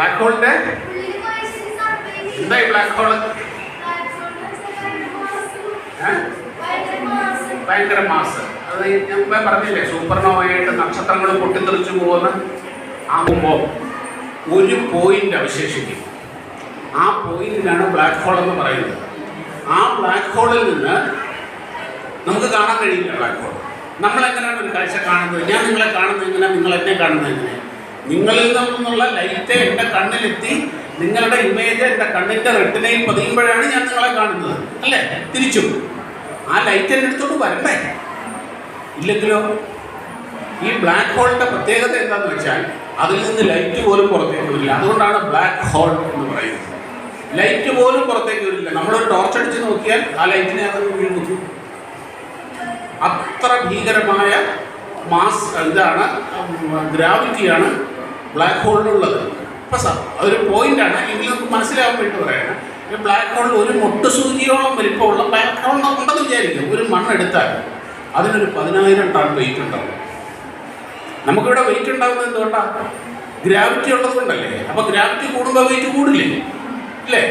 Black ഹോളിന്റെ എന്തായി black hole ഭയങ്കര mass അത് ഞാൻ പറഞ്ഞില്ലേ സൂപ്പർനോവയായിട്ട് നക്ഷത്രങ്ങൾ പൊട്ടിത്തെറിച്ചു പോകുന്ന? ആകുമ്പോൾ ഒരു പോയിന്റ് അവശേഷിക്കും ആ പോയിന്റിനാണ് ബ്ലാക്ക് ഹോൾ എന്ന് പറയുന്നത്. ആ ബ്ലാക്ക് ഹോളിൽ നിന്ന് നമുക്ക് കാണാൻ കഴിയില്ല ബ്ലാക്ക് ഹോൾ നമ്മളെങ്ങനെയാണ് ഒരു കാഴ്ച കാണുന്നത്? ഞാൻ നിങ്ങളെ കാണുന്നത് എങ്ങനെ നിങ്ങൾ എന്നെ കാണുന്നത് എങ്ങനെ നിങ്ങളിൽ നിന്നുള്ള ലൈറ്റ് എന്റെ കണ്ണിലെത്തി നിങ്ങളുടെ ഇമേജ് എന്റെ കണ്ണിന്റെ റെട്ടിനയിൽ പതിയുമ്പോഴാണ് ഞാൻ നിങ്ങളെ കാണുന്നത്. അല്ലേ? തിരിച്ചു. ആ ലൈറ്റ് എന്റെ അടുത്തോട്ട് വരണ്ടേ? ഇല്ലെങ്കിലോ? ഈ ബ്ലാക്ക് ഹോളിന്റെ പ്രത്യേകത എന്താന്ന് വെച്ചാൽ അതിൽ നിന്ന് ലൈറ്റ് പോലും പുറത്തേക്ക് വരില്ല. അതുകൊണ്ടാണ് ബ്ലാക്ക് ഹോൾ എന്ന് പറയുന്നത്. ലൈറ്റ് പോലും പുറത്തേക്ക് വരില്ല. നമ്മളൊരു ടോർച്ച് അടിച്ച് നോക്കിയാൽ ആ ലൈറ്റിനെ അത് വിഴുങ്ങും അത്ര ഭീകരമായ മാസ് ഇതാണ് ഗ്രാവിറ്റിയാണ് ബ്ലാക്ക് ഹോളിലുള്ളത് അപ്പം സാർ അതൊരു പോയിന്റാണ് എങ്കിലും നമുക്ക് മനസ്സിലാവാൻ വേണ്ടി പറയണം. ഈ ബ്ലാക്ക് ഹോളിൽ ഒരു മുട്ട് സൂചിയോളം വലിപ്പമുള്ള ബ്ലാക്ക് ഹോൾ ഉണ്ടെന്ന് വിചാരിക്കും. ഒരു മണ്ണെടുത്താൽ അതിനൊരു പതിനായിരം ടൺ വെയിറ്റ് ഉണ്ടാവും. നമുക്കിവിടെ വെയിറ്റ് ഉണ്ടാകുന്നത് എന്തുകൊണ്ടാണ് ഗ്രാവിറ്റി ഉള്ളത് കൊണ്ടല്ലേ? അപ്പോൾ ഗ്രാവിറ്റി കൂടുമ്പോൾ വെയിറ്റ് കൂടില്ലേ? ഇല്ലേ?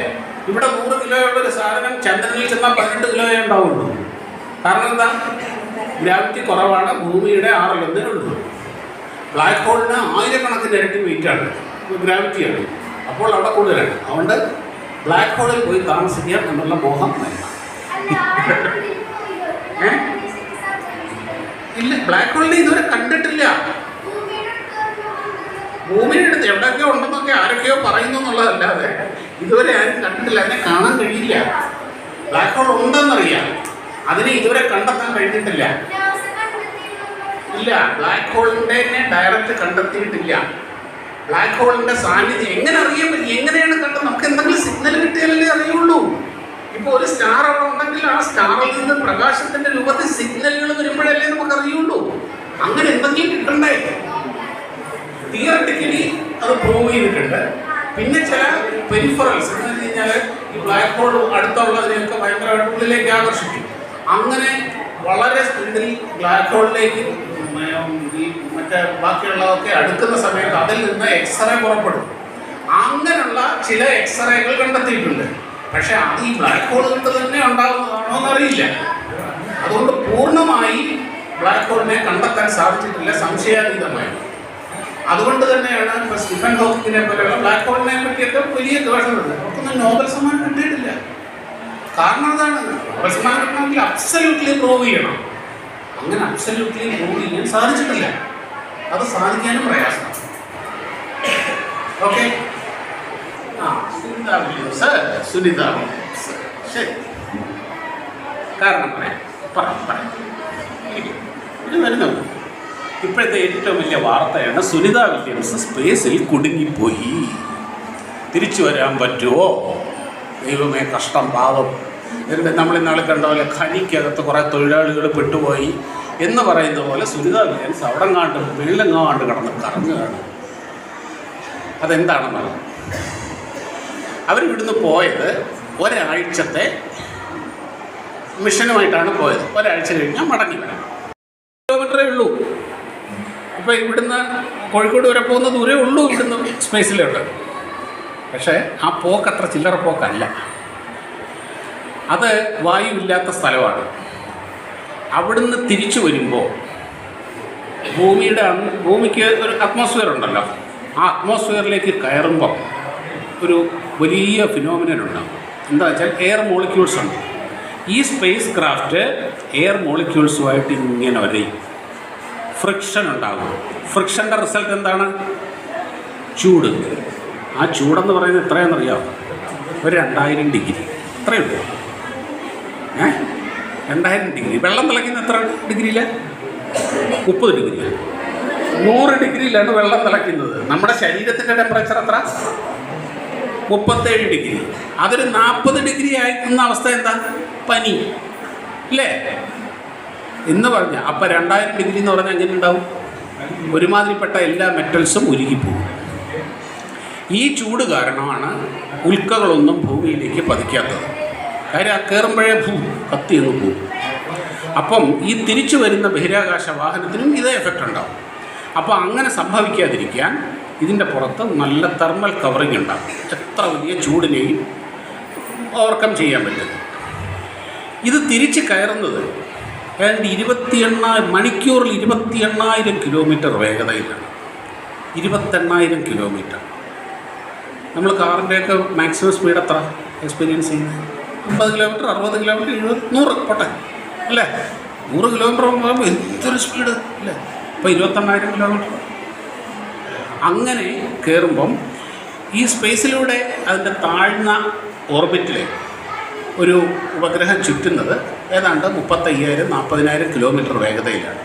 ഇവിടെ നൂറ് കിലോയുള്ള ഒരു സാധനം ചന്ദ്രനിൽ ചെന്നാൽ പതിനെട്ട് കിലോയേ ഉണ്ടാവുള്ളൂ. കാരണം എന്താ? ഗ്രാവിറ്റി കുറവാണ് ഭൂമിയുടെ ആറിലൊന്നേ ഉള്ളൂ ബ്ലാക്ക് ഹോളിന് ആയിരക്കണക്കിന് ഇരട്ടി വെയിറ്റാണ് ഗ്രാവിറ്റിയാണ് അപ്പോൾ അവിടെ കൂടുതലാണ്. അതുകൊണ്ട് ബ്ലാക്ക് ഹോളിൽ പോയി താമസിക്കാൻ എന്നുള്ള മോഹം വേണ്ട. ഇല്ല ബ്ലാക്ക് ഹോളിനെ ഇതുവരെ കണ്ടിട്ടില്ല. ഭൂമിയുടെ അടുത്ത് എവിടെയൊക്കെയോ ഉണ്ടെന്നൊക്കെ ആരൊക്കെയോ പറയുന്നു എന്നുള്ളതല്ലാതെ ഇതുവരെ ആരും കണ്ടിട്ടില്ല. അതിനെ കാണാൻ കഴിയില്ല. ബ്ലാക്ക് ഹോൾ ഉണ്ടെന്നറിയാം അതിനെ ഇതുവരെ കണ്ടെത്താൻ കഴിഞ്ഞിട്ടില്ല. ഇല്ല ബ്ലാക്ക് ഹോളിന്റെ ഡയറക്റ്റ് കണ്ടെത്തിയിട്ടില്ല. ബ്ലാക്ക് ഹോളിന്റെ സാന്നിധ്യം എങ്ങനെ അറിയാൻ എങ്ങനെയാണ് കണ്ടത്? നമുക്ക് എന്തെങ്കിലും സിഗ്നൽ കിട്ടിയാലല്ലേ അറിയുള്ളൂ. ഇപ്പോൾ ഒരു സ്റ്റാർ അവിടെ ഉണ്ടെങ്കിൽ ആ സ്റ്റാറിൽ നിന്ന് പ്രകാശത്തിന്റെ രൂപത്തിൽ സിഗ്നലുകൾ വരുമ്പോഴല്ലേ നമുക്ക് അറിയുള്ളൂ. അങ്ങനെ എന്തെങ്കിലും കിട്ടണ്ടേ? തിയറട്ടിക്കലി അത് പ്രൂവ് ചെയ്തിട്ടുണ്ട്. പിന്നെ ചില പെരിഫറൽസ് എന്ന് വെച്ച് കഴിഞ്ഞാൽ ഈ ബ്ലാക്ക് ഹോൾ അടുത്തുള്ളതിനെയൊക്കെ ഭയങ്കരമായിട്ട് ഉള്ളിലേക്ക് ആകർഷിക്കും. അങ്ങനെ വളരെ സ്പീഡിൽ ബ്ലാക്ക് ഹോളിലേക്ക് മറ്റേ ബാക്കിയുള്ളതൊക്കെ അടുക്കുന്ന സമയത്ത് അതിൽ നിന്ന് എക്സ്റേ പുറപ്പെടും. അങ്ങനെയുള്ള ചില എക്സ്റേകൾ കണ്ടെത്തിയിട്ടുണ്ട്. പക്ഷെ അത് ഈ ബ്ലാക്ക് ഹോൾ കൊണ്ട് തന്നെ ഉണ്ടാകുന്നതാണോ എന്നറിയില്ല. അതുകൊണ്ട് പൂർണമായി ബ്ലാക്ക് ഹോളിനെ കണ്ടെത്താൻ സാധിച്ചിട്ടില്ല സംശയാതീതമായി. അതുകൊണ്ട് തന്നെയാണ് ഇപ്പൊ സ്റ്റീഫൻ ഹോക്കിനെ പോലെയുള്ള ബ്ലാക്ക് ഹോളിനെ പറ്റിയൊക്കെ വലിയ ഗവേഷണമുണ്ട് അവർക്കൊന്നും നോബൽ സമ്മാനം കിട്ടിയിട്ടില്ല. കാരണം അതാണ്. സമ്മാനം അബ്സല്യൂട്ട്ലി പ്രൂവ് ചെയ്യണം. അങ്ങനെ അബ്സല്യൂട്ട്ലി പ്രൂവ് ചെയ്യാൻ സാധിച്ചിട്ടില്ല. അത് സാധിക്കാനും പ്രയാസമാണ് ഓക്കെ ആ ശരി. കാരണം പറയാം. പറയാം പറയാം. ഇത് ഇപ്പോഴത്തെ ഏറ്റവും വലിയ വാർത്തയാണ് സുനിത വില്യംസ് സ്പേസിൽ കുടുങ്ങിപ്പോയി. തിരിച്ചു വരാൻ പറ്റുമോ? ദൈവമേ കഷ്ടം പാവം. എന്നിട്ട് നമ്മൾ ഇന്നാളെ കണ്ട പോലെ ഖനിക്കകത്ത് കുറേ തൊഴിലാളികൾ പെട്ടുപോയി എന്ന് പറയുന്ന പോലെ സുനിതാ വിലയൻസ് അവിടെ കാണ്ട് വെള്ളങ്ങാണ്ട് കടന്ന് കറങ്ങുകയാണ്. അതെന്താണെന്നാണ് അവരിവിടുന്ന് പോയത് ഒരാഴ്ചത്തെ മിഷനുമായിട്ടാണ് പോയത്. ഒരാഴ്ച കഴിഞ്ഞാൽ മടങ്ങി വരാം. കിലോമീറ്ററേ ഉള്ളൂ. ഇപ്പോൾ ഇവിടുന്ന് കോഴിക്കോട് വരെ പോകുന്ന ദൂരേ ഉള്ളൂ ഇവിടുന്ന് സ്പേസിലുണ്ട് പക്ഷേ ആ പോക്ക് അത്ര ചില്ലറ പോക്കല്ല. അത് വായുവില്ലാത്ത സ്ഥലമാണ്. അവിടുന്ന് തിരിച്ചു വരുമ്പോൾ ഭൂമിയുടെ ഭൂമിക്ക് ഒരു അറ്റ്മോസ്ഫിയർ ഉണ്ടല്ലോ. ആ അറ്റ്മോസ്ഫിയറിലേക്ക് കയറുമ്പോൾ ഒരു വലിയ ഫിനോമിനൻ ഉണ്ടാകും. എന്താ വെച്ചാൽ എയർ മോളിക്യൂൾസ് ഉണ്ട് ഈ സ്പേസ് ക്രാഫ്റ്റ് എയർ മോളിക്യൂൾസുമായിട്ട് ഇങ്ങനെ വരെയും. ഫ്രിക്ഷൻ ഉണ്ടാകും. ഫ്രിക്ഷന്റെ റിസൾട്ട് എന്താണ്? ചൂട്. ആ ചൂടെന്ന് പറയുന്നത് എത്രയാണെന്നറിയാമോ ഒരു രണ്ടായിരം ഡിഗ്രി. അത്രയുള്ളൂ രണ്ടായിരം ഡിഗ്രി വെള്ളം തിളയ്ക്കുന്ന എത്ര ഡിഗ്രിയിലാണ് മുപ്പത് ഡിഗ്രി നൂറ് ഡിഗ്രിയിലാണ് വെള്ളം തിളയ്ക്കുന്നത്. നമ്മുടെ ശരീരത്തിന്റെ ടെമ്പറേച്ചർ എത്ര? മുപ്പത്തേഴ് ഡിഗ്രി അതൊരു നാൽപ്പത് ഡിഗ്രി ആയിരിക്കുന്ന അവസ്ഥ എന്താ? പനി. അല്ലേ എന്ന് പറഞ്ഞ അപ്പം രണ്ടായിരം ഡിഗ്രി എന്ന് പറഞ്ഞാൽ എങ്ങനെ ഉണ്ടാവും? ഒരുമാതിരിപ്പെട്ട എല്ലാ മെറ്റൽസും ഉരുകിപ്പോകും. ഈ ചൂട് കാരണമാണ് ഉൽക്കകളൊന്നും ഭൂമിയിലേക്ക് പതിക്കാത്തത്. കാര്യം ആ കയറുമ്പോഴേ ഭൂ കത്തി അങ്ങ് പോകും അപ്പം ഈ തിരിച്ചു വരുന്ന ബഹിരാകാശ വാഹനത്തിനും ഇതേ എഫക്റ്റ് ഉണ്ടാവും. അപ്പോൾ അങ്ങനെ സംഭവിക്കാതിരിക്കാൻ ഇതിന്റെ പുറത്ത് നല്ല തെർമൽ കവറിങ് ഉണ്ടാകും എത്ര വലിയ ചൂടിനെയും ഓവർകം ചെയ്യാൻ പറ്റും. ഇത് തിരിച്ച് കയറുന്നത് അതായത് ഇരുപത്തി എണ്ണായിരം മണിക്കൂറിൽ ഇരുപത്തി എണ്ണായിരം കിലോമീറ്റർ വേഗതയിലാണ്. ഇരുപത്തെണ്ണായിരം കിലോമീറ്റർ നമ്മൾ കാറിന്റെയൊക്കെ മാക്സിമം സ്പീഡ് എത്ര? എക്സ്പീരിയൻസ് ചെയ്യുന്നത്? അമ്പത് കിലോമീറ്റർ അറുപത് കിലോമീറ്റർ എഴുപത് നൂറ് പോട്ടെ. അല്ലേ? നൂറ് കിലോമീറ്റർ പോകുമ്പോൾ എന്തൊരു സ്പീഡ് അല്ലേ? ഇപ്പോൾ ഇരുപത്തെണ്ണായിരം കിലോമീറ്റർ അങ്ങനെ കയറുമ്പം ഈ സ്പേസിലൂടെ അതിന്റെ താഴ്ന്ന ഓർബിറ്റിൽ ഒരു ഉപഗ്രഹം ചുറ്റുന്നത് ഏതാണ്ട് മുപ്പത്തയ്യായിരം നാൽപ്പതിനായിരം കിലോമീറ്റർ വേഗതയിലാണ്.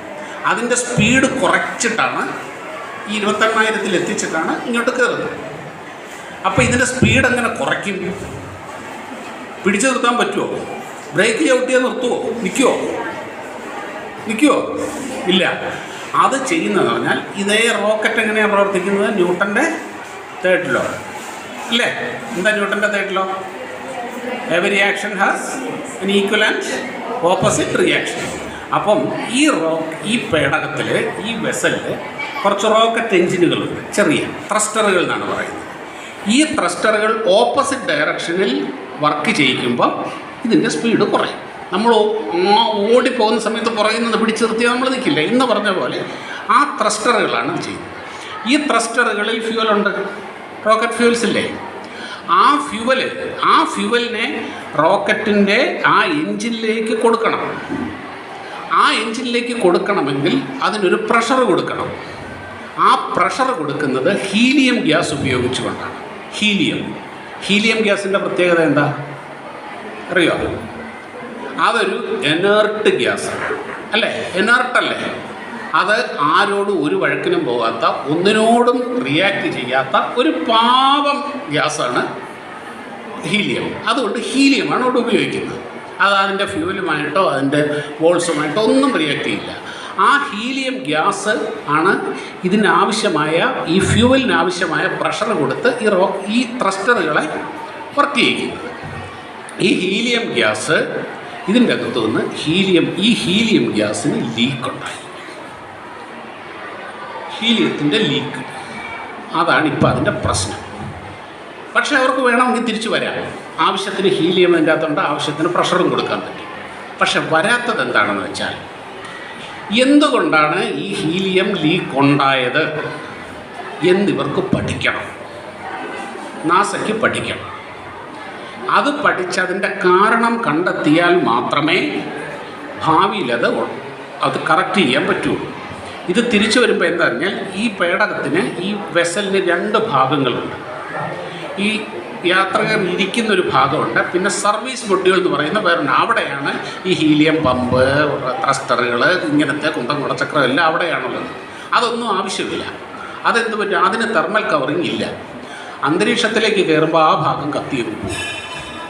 അതിന്റെ സ്പീഡ് കുറച്ചിട്ടാണ് ഈ ഇരുപത്തെണ്ണായിരത്തിൽ എത്തിച്ചിട്ടാണ് ഇങ്ങോട്ട് കയറുന്നത് അപ്പോൾ ഇതിന്റെ സ്പീഡ് എങ്ങനെ കുറയ്ക്കും? പിടിച്ചു നിർത്താൻ പറ്റുമോ ബ്രേക്ക് ചവിട്ടിയാൽ നിർത്തുമോ നിൽക്കുമോ നിൽക്കുമോ ഇല്ല. അത് ചെയ്യുന്നതെന്ന് പറഞ്ഞാൽ ഇതേ റോക്കറ്റ് എങ്ങനെയാണ് പ്രവർത്തിക്കുന്നത്? ന്യൂട്ടന്റെ തേർഡ് ലോ അല്ലേ എന്താ ന്യൂട്ടന്റെ third law every action has an equal and opposite reaction അപ്പം ഈ റോ ഈ പേടകത്തിൽ ഈ വെസലിൽ കുറച്ച് റോക്കറ്റ് എഞ്ചിനുകളുണ്ട് ചെറിയ ത്രസ്റ്ററുകൾ എന്നാണ് പറയുന്നത്. ഈ ത്രസ്റ്ററുകൾ ഓപ്പോസിറ്റ് ഡയറക്ഷനിൽ വർക്ക് ചെയ്യിക്കുമ്പോൾ ഇതിന്റെ സ്പീഡ് കുറയും. നമ്മൾ ഓടിപ്പോകുന്ന സമയത്ത് പുറകിൽ നിന്ന് പിടിച്ചു നിർത്തിയാൽ നമ്മൾ നിൽക്കില്ല എന്ന് പറഞ്ഞ പോലെ ആ ത്രസ്റ്ററുകളാണ് ചെയ്യുന്നത്. ഈ ത്രസ്റ്ററുകളിൽ ഫ്യൂവലുണ്ട് റോക്കറ്റ് ഫ്യൂവൽസ് ഇല്ലേ? ആ ഫ്യൂവൽ ആ ഫ്യൂവലിനെ റോക്കറ്റിന്റെ ആ എഞ്ചിനിലേക്ക് കൊടുക്കണം. ആ എഞ്ചിനിലേക്ക് കൊടുക്കണമെങ്കിൽ അതിനൊരു പ്രഷർ കൊടുക്കണം. ആ പ്രഷർ കൊടുക്കുന്നത് ഹീലിയം ഗ്യാസ് ഉപയോഗിച്ചുകൊണ്ടാണ്. ഹീലിയം. ഹീലിയം ഗ്യാസിന്റെ പ്രത്യേകത എന്താ? അറിയോ? അതൊരു എനർട്ട് ഗ്യാസ്. അല്ലേ? എനർട്ടല്ലേ അത് ആരോടും ഒരു വഴക്കിനും പോകാത്ത ഒന്നിനോടും റിയാക്ട് ചെയ്യാത്ത ഒരു പാവം ഗ്യാസാണ് ഹീലിയം. അതുകൊണ്ട് ഹീലിയമാണ് അവിടെ ഉപയോഗിക്കുന്നത്. അത് അതിന്റെ ഫ്യൂലുമായിട്ടോ അതിന്റെ വോൾസുമായിട്ടോ ഒന്നും റിയാക്ട് ചെയ്യില്ല. ആ ഹീലിയം ഗ്യാസ് ആണ് ഇതിനാവശ്യമായ ഈ ഫ്യൂവലിനാവശ്യമായ പ്രഷർ കൊടുത്ത് ഈ റോ ഈ ത്രസ്റ്ററുകളെ വർക്ക് ചെയ്യിക്കുന്നത് ഈ ഹീലിയം ഗ്യാസ് ഇതിന്റെ അകത്തു നിന്ന് ഹീലിയം ഈ ഹീലിയം ഗ്യാസിന് ലീക്ക് ഉണ്ടായി. ഹീലിയത്തിന്റെ ലീക്ക് അതാണ് ഇപ്പോൾ അതിന്റെ പ്രശ്നം. പക്ഷേ അവർക്ക് വേണമെങ്കിൽ തിരിച്ചു വരാം. ആവശ്യത്തിന് ഹീലിയം അതിന്റെ അകത്തുണ്ട് ആവശ്യത്തിന് പ്രഷറും കൊടുക്കാൻ പറ്റും. പക്ഷെ വരാത്തത് എന്താണെന്ന് വെച്ചാൽ എന്തുകൊണ്ടാണ് ഈ ഹീലിയം ലീക്ക് ഉണ്ടായത് എന്നിവർക്ക് പഠിക്കണം. നാസയ്ക്ക് പഠിക്കണം. അത് പഠിച്ച് അതിന്റെ കാരണം കണ്ടെത്തിയാൽ മാത്രമേ ഭാവിയിൽ അത് അത് കറക്റ്റ് ചെയ്യാൻ പറ്റുള്ളൂ. ഇത് തിരിച്ചു വരുമ്പോൾ എന്താ പറഞ്ഞാൽ ഈ പേടകത്തിന് ഈ വെസലിന് രണ്ട് ഭാഗങ്ങളുണ്ട്. ഈ യാത്രകർ ഇരിക്കുന്ന ഒരു ഭാഗമുണ്ട്. പിന്നെ സർവീസ് ബൊട്ടികൾ എന്ന് പറയുന്ന വേറെ അവിടെയാണ് ഈ ഹീലിയം പമ്പ് ത്രസ്റ്ററുകൾ ഇങ്ങനത്തെ കുന്തം കുടച്ചക്രം എല്ലാം അവിടെയാണുള്ളത്. അതൊന്നും ആവശ്യമില്ല. അതെന്ത് പറ്റും? അതിന് തെർമൽ കവറിങ് ഇല്ല. അന്തരീക്ഷത്തിലേക്ക് കയറുമ്പോൾ ആ ഭാഗം കത്തിയും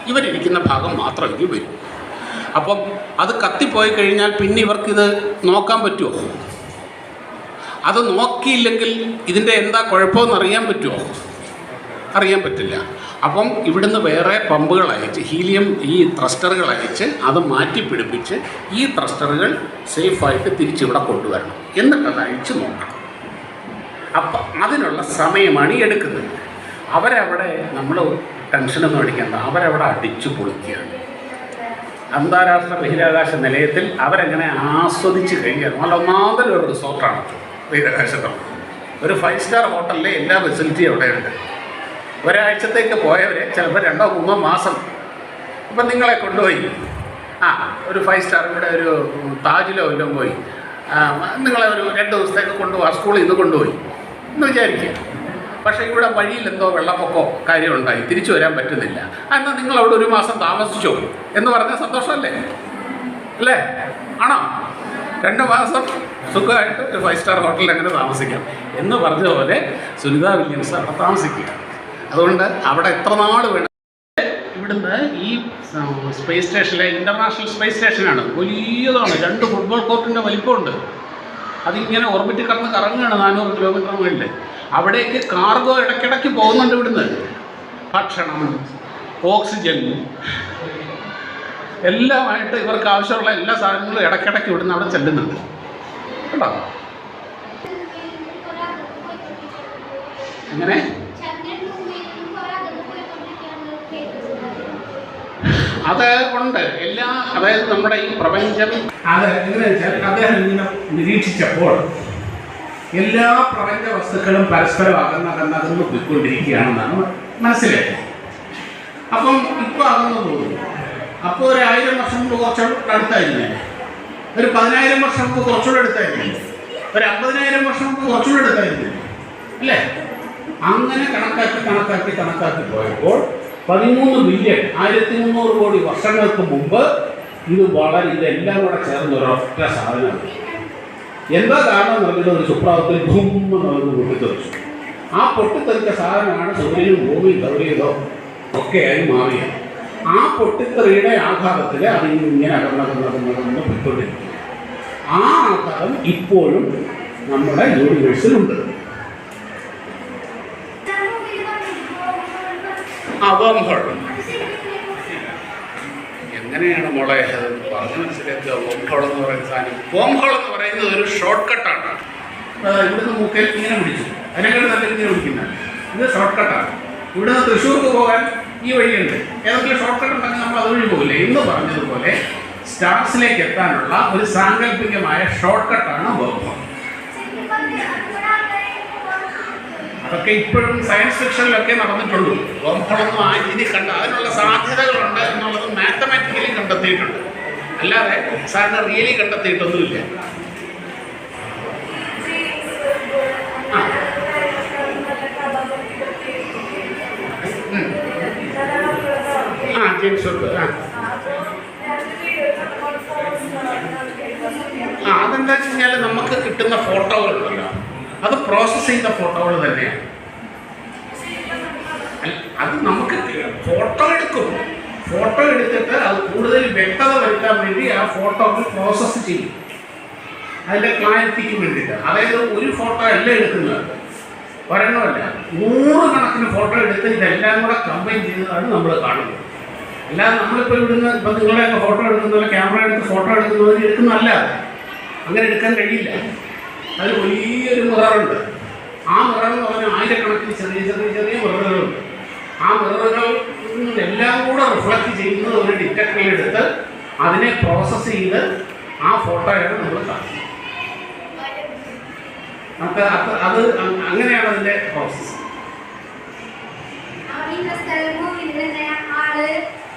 ഇവരിരിക്കുന്ന ഭാഗം മാത്രമേ വരും. അപ്പം അത് കത്തിപ്പോയി കഴിഞ്ഞാൽ പിന്നെ ഇവർക്കിത് നോക്കാൻ പറ്റുമോ അത് നോക്കിയില്ലെങ്കിൽ ഇതിന്റെ എന്താ കുഴപ്പമെന്ന് അറിയാൻ പറ്റുമോ അറിയാൻ പറ്റില്ല. അപ്പം ഇവിടുന്ന് വേറെ പമ്പുകൾ അയച്ച് ഹീലിയം ഈ ത്രസ്റ്ററുകൾ അയച്ച് അത് മാറ്റി പിടിപ്പിച്ച് ഈ ത്രസ്റ്ററുകൾ സേഫായിട്ട് തിരിച്ചിവിടെ കൊണ്ടുവരണം. എന്നിട്ടത് അത് അഴിച്ച് നോക്കണം. അപ്പം അതിനുള്ള സമയമാണ് എടുക്കുന്നത്. അവരവിടെ നമ്മൾ ടെൻഷനൊന്നും അടിക്കേണ്ട. അവരവിടെ അടിച്ചു പൊളിക്കുകയാണ്. അന്താരാഷ്ട്ര ബഹിരാകാശ നിലയത്തിൽ അവരെങ്ങനെ ആസ്വദിച്ച് കഴിഞ്ഞാൽ നല്ല ഒന്നാമതൊരു റിസോർട്ടാണ്. ബഹിരാകാശത്തുള്ളത് ഒരു ഫൈവ് സ്റ്റാർ ഹോട്ടലിലെ എല്ലാ ഫെസിലിറ്റിയും അവിടെയുണ്ട്. ഒരാഴ്ചത്തേക്ക് പോയവർ ചിലപ്പോൾ രണ്ടോ മൂന്നോ മാസം. അപ്പം നിങ്ങളെ കൊണ്ടുപോയി. ആ ഒരു ഫൈവ് സ്റ്റാർ ഇവിടെ ഒരു താജിലോ എല്ലാം പോയി. നിങ്ങളെ ഒരു രണ്ട് ദിവസത്തേക്ക് കൊണ്ടുപോകാം സ്കൂളിൽ നിന്ന് കൊണ്ടുപോയി എന്ന് വിചാരിക്കുക. പക്ഷേ ഇവിടെ വഴിയിൽ എന്തോ കാര്യം ഉണ്ടായി. തിരിച്ചു വരാൻ പറ്റുന്നില്ല. എന്നാൽ നിങ്ങൾ അവിടെ ഒരു മാസം താമസിച്ചോ എന്ന് പറഞ്ഞാൽ സന്തോഷമല്ലേ? അല്ലേ? ആണോ? രണ്ട് മാസം സുഖമായിട്ട് ഒരു ഫൈവ് സ്റ്റാർ ഹോട്ടലിൽ അങ്ങനെ താമസിക്കാം എന്ന് പറഞ്ഞ പോലെ സുനിത വില്യംസ് അവിടെ താമസിക്കുക. അതുകൊണ്ട് അവിടെ എത്ര നാൾ വേണം? ഇവിടുന്ന് ഈ സ്പേസ് സ്റ്റേഷനിലെ ഇന്റർനാഷണൽ സ്പേസ് സ്റ്റേഷനാണ് വലിയതാണ്. രണ്ട് ഫുട്ബോൾ കോർട്ടിന്റെ വലിപ്പമുണ്ട്. അതിങ്ങനെ ഓർബിറ്റ് കടന്ന് കറങ്ങുകയാണ് നാനൂറ് കിലോമീറ്റർ മുകളിൽ അവിടേക്ക് കാർഗോ ഇടയ്ക്കിടയ്ക്ക് പോകുന്നുണ്ട് ഇവിടുന്ന്. ഭക്ഷണം ഓക്സിജൻ എല്ലാമായിട്ട് ഇവർക്ക് ആവശ്യമുള്ള എല്ലാ സാധനങ്ങളും ഇടയ്ക്കിടയ്ക്ക് ഇവിടുന്ന് അവിടെ ചെല്ലുന്നുണ്ട്. കേട്ടോ? അങ്ങനെ ചന്ദ്രൻ ഭൂമിയിൽ നിന്നും കുറെ അകന്ന് പോയിക്കൊണ്ടിരിക്കുകയാണ് കേട്ടിട്ടുള്ളത് അത് ഉണ്ട്. എല്ലാ അതായത് നമ്മുടെ ഈ പ്രപഞ്ചം അത് എങ്ങനെ വെച്ചാൽ അദ്ദേഹം ഇങ്ങനെ നിരീക്ഷിച്ചപ്പോൾ എല്ലാ പ്രപഞ്ച വസ്തുക്കളും പരസ്പരം അകന്ന് അകന്ന് അകന്ന് പോയിക്കൊണ്ടിരിക്കുകയാണെന്നാണ് മനസ്സിലായത്. അപ്പം ഇപ്പോൾ അകന്നു തോന്നുന്നു അപ്പോൾ ഒരു ആയിരം വർഷം മുമ്പ് കുറച്ചുകൂടെ അടുത്തായിരുന്നേ ഒരു പതിനായിരം വർഷം മുമ്പ് കുറച്ചുകൂടെ അടുത്തായിരുന്നില്ലേ? ഒരു അമ്പതിനായിരം വർഷം മുമ്പ് കുറച്ചുകൂടെ അടുത്തായിരുന്നില്ലേ? അല്ലേ? അങ്ങനെ കണക്കാക്കി കണക്കാക്കി കണക്കാക്കി പോയപ്പോൾ പതിമൂന്ന് ബില്യൺ ആയിരത്തി മുന്നൂറ് കോടി വർഷങ്ങൾക്ക് മുമ്പ് ഇത് വളരെ ഇതെല്ലാം കൂടെ ചേർന്ന ഒരൊറ്റ സാധനമാണ്. എന്താ കാരണം നൽകുന്ന ഒരു സുപ്രാവത്തിൽ ഭൂമി നമുക്ക് പൊട്ടിത്തെറിച്ചു ആ പൊട്ടിത്തെറിച്ച സാധനമാണ് സൂര്യനും ഭൂമിയും ഒക്കെ ആയി മാറിയത് ആ പൊട്ടിത്തെറിയുടെ ആഘാതത്തിൽ അത് ഇങ്ങനെ അകന്നകന്നകന്നകന്ന് പൊയ്ക്കൊണ്ടിരിക്കും ആ ആഘാതം ഇപ്പോഴും നമ്മുടെ യൂണിവേഴ്സിലുണ്ട് അവംഹൾ എങ്ങനെയാണ് മോളെ? അത് പറഞ്ഞു മനസ്സിലാക്കുക. വോംഹോൾ എന്ന് പറയുന്ന സാധനം. വോംഹോൾ എന്ന് പറയുന്നത് ഒരു ഷോർട്ട് കട്ടാണ് ഇവിടുന്ന് മുക്കൽ ഇങ്ങനെ പിടിച്ചു. അല്ലെങ്കിൽ നല്ല ഇങ്ങനെ പിടിക്കുന്ന ഇത് ഷോർട്ട് കട്ടാണ് ഇവിടുന്ന് തൃശ്ശൂർക്ക് പോകാൻ ഈ വഴിയുണ്ട്. ഏതെങ്കിലും ഷോർട്ട് കട്ട് ഉണ്ടെങ്കിൽ നമ്മൾ അതുവഴി പോകില്ല. എന്ന് പറഞ്ഞതുപോലെ സ്റ്റാർസിലേക്ക് എത്താനുള്ള ഒരു സാങ്കല്പികമായ ഷോർട്ട് കട്ടാണ് വോംഹോൾ അതൊക്കെ ഇപ്പോഴും സയൻസ് ഫിക്ഷനിലൊക്കെ നടന്നിട്ടുള്ളൂ. ഓംഫോളൊന്നും ആ രീതി കണ്ട അതിനുള്ള സാധ്യതകളുണ്ട് എന്നുള്ളത് മാത്തമാറ്റിക്കലി കണ്ടെത്തിയിട്ടുണ്ട്. അല്ലാതെ സാറിന് റിയലി കണ്ടെത്തിയിട്ടൊന്നുമില്ല. ആ. ജെയിംസ് ആ. ആ അതെന്താ വെച്ച് കഴിഞ്ഞാൽ നമുക്ക് കിട്ടുന്ന ഫോട്ടോകളുണ്ടല്ലോ അത് പ്രോസസ്സ് ചെയ്യുന്ന ഫോട്ടോകൾ തന്നെയാണ് അത് നമുക്ക് ഫോട്ടോ എടുക്കും. ഫോട്ടോ എടുത്തിട്ട് അത് കൂടുതൽ വ്യക്തത വരുത്താൻ വേണ്ടി ആ ഫോട്ടോകൾ പ്രോസസ്സ് ചെയ്യും. അതിന്റെ ക്ലാരിറ്റിക്ക് വേണ്ടിയിട്ട്. അതായത് ഒരു ഫോട്ടോ അല്ല എടുക്കുന്നത്. ഒരെണ്ണമല്ല. നൂറുകണക്കിന് ഫോട്ടോ എടുത്ത് ഇതെല്ലാം കൂടെ കമ്പൈൻ ചെയ്തതാണ് നമ്മൾ കാണുന്നത്. അല്ലാതെ നമ്മളിപ്പോൾ ഇവിടുന്ന് ഇപ്പം നിങ്ങളെയൊക്കെ ഫോട്ടോ എടുക്കുന്ന ക്യാമറ എടുത്ത് ഫോട്ടോ എടുക്കുന്നവർ എടുക്കുന്നതല്ല. അങ്ങനെ എടുക്കാൻ കഴിയില്ല. അതിൽ വലിയൊരു മിററുണ്ട് ആ മിറർ എന്ന് പറഞ്ഞാൽ ആയിരക്കണക്കിന് ചെറിയ ചെറിയ ചെറിയ മിററുകളുണ്ട് ആ മിററുകൾ എല്ലാം കൂടെ റിഫ്ലക്റ്റ് ചെയ്യുന്നത് ഒരു ഡിറ്റക്ടറിൽ എടുത്ത് അതിനെ പ്രോസസ്സ് ചെയ്ത് ആ ഫോട്ടോയാണ് നമ്മൾ കാണുന്നത് നമുക്ക് അത് അങ്ങനെയാണ് അതിന്റെ പ്രോസസ്സ്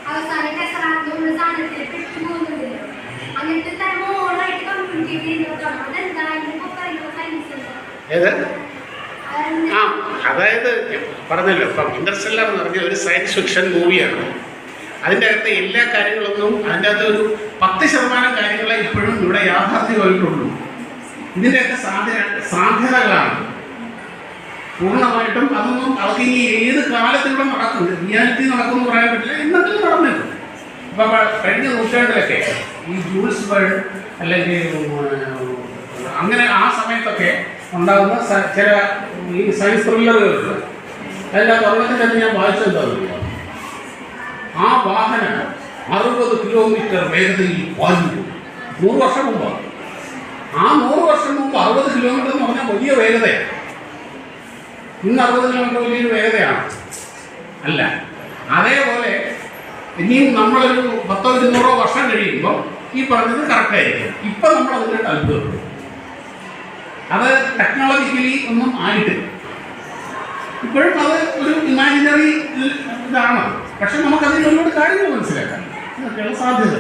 അവസാനം അങ്ങനത്തെ തരമോളായിട്ട് കമ്മ്യൂണിക്കേറ്റ് ചെയ്യുന്നതാണ് അതെന്താണ് ഇപ്പൊ പറയുന്നത് സയൻസ് ഏത്? ആ അതായത് പറഞ്ഞല്ലോ ഇപ്പം ഇന്റർസ്റ്റെല്ലർ എന്ന് പറഞ്ഞ ഒരു സയൻസ് ഫിക്ഷൻ മൂവിയാണ് അതിന്റെ അകത്ത് എല്ലാ കാര്യങ്ങളൊന്നും അതിന്റെ അകത്ത് ഒരു പത്ത് ശതമാനം കാര്യങ്ങളെ ഇപ്പോഴും ഇവിടെ യാഥാർത്ഥ്യമായിട്ടുള്ളൂ. ഇതിന്റെയൊക്കെ സാധ്യത സാധ്യതകളാണ്. പൂർണമായിട്ടും അതൊന്നും അവർക്ക് ഇനി ഏത് കാലത്തിലൂടെ നടക്കുന്നത് നടക്കും? റിയാലിറ്റി നടക്കുമെന്ന് പറയാൻ പറ്റില്ല. ഇന്നത്തെ നടന്നിട്ടുണ്ട് ഇപ്പം കഴിഞ്ഞ നൂറ്റാണ്ടിലൊക്കെ ഈ ജൂൾസ് വേൾഡ് അല്ലെങ്കിൽ അങ്ങനെ ആ സമയത്തൊക്കെ ഉണ്ടാകുന്ന ചില ഈ സയൻസ് ത്രില്ലറുകളുണ്ട് അതിന്റെ ഒരെണ്ണത്തിന്റെ തന്നെ ഞാൻ വായിച്ചെന്താ ആ വാഹനം അറുപത് കിലോമീറ്റർ വേഗതയിൽ വാങ്ങി നൂറ് വർഷം മുമ്പാണ് ആ നൂറ് വർഷം മുമ്പ് അറുപത് കിലോമീറ്റർ എന്ന് പറഞ്ഞാൽ വലിയ വേഗതയാണ്. ഇന്ന് അറുപത് കിലോമീറ്റർ വലിയൊരു വേഗതയാണ്. അല്ല അതേപോലെ ഇനിയും നമ്മളൊരു പത്തോ ഇരുന്നൂറോ വർഷം കഴിയുമ്പോൾ ഈ പറഞ്ഞത് കറക്റ്റായിരിക്കും ഇപ്പം നമ്മൾ അതിനായിട്ട് അത്ഭുതപ്പെടും അത് ടെക്നോളജിക്കലി ഒന്നും ആയിട്ടില്ല. ഇപ്പോഴും അത് ഒരു ഇമാജിനറി ഇതാണ് പക്ഷെ നമുക്കതിൽ ഒരുപാട് കാര്യങ്ങൾ മനസ്സിലാക്കാം ഇതൊക്കെയാണ് സാധ്യത